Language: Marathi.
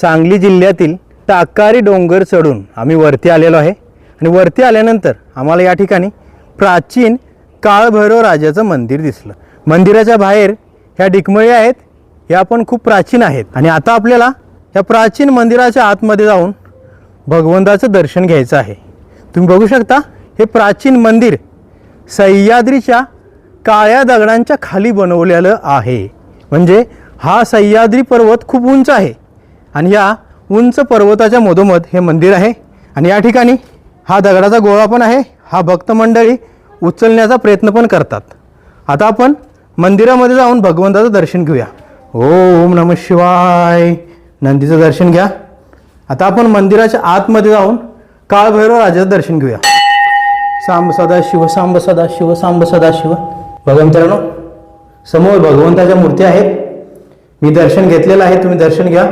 सांगली जिल्ह्यातील टाकारी डोंगर चढून आम्ही वरती आलेलो आहे. आणि वरती आल्यानंतर आम्हाला या ठिकाणी प्राचीन काळभैरव राजाचं मंदिर दिसलं. मंदिराच्या बाहेर ह्या डिकमळी आहेत ह्या पण खूप प्राचीन आहेत. आणि आता आपल्याला या प्राचीन मंदिराच्या आतमध्ये जाऊन भगवंताचं दर्शन घ्यायचं आहे. तुम्ही बघू शकता हे प्राचीन मंदिर सह्याद्रीच्या काळ्या दगडांच्या खाली बनवलेलं आहे. म्हणजे हा सह्याद्री पर्वत खूप उंच आहे. आणि या उंच पर्वताच्या मधोमध हे मंदिर आहे. आणि या ठिकाणी हा दगडाचा गोळा पण आहे. हा भक्त मंडळी उचलण्याचा प्रयत्न पण करतात. आता आपण मंदिरामध्ये जाऊन भगवंताचं दर्शन घेऊया. ओम नम शिवाय. नंदीचं दर्शन घ्या. आता आपण मंदिराच्या आतमध्ये जाऊन काळभैरव राजाचं दर्शन घेऊया. सांब सदा शिव सांब सदा शिव सांब सदा शिव. भगवंतरानो समोर भगवंताच्या मूर्ती आहेत. मी दर्शन घेतलेलं आहे तुम्ही दर्शन घ्या.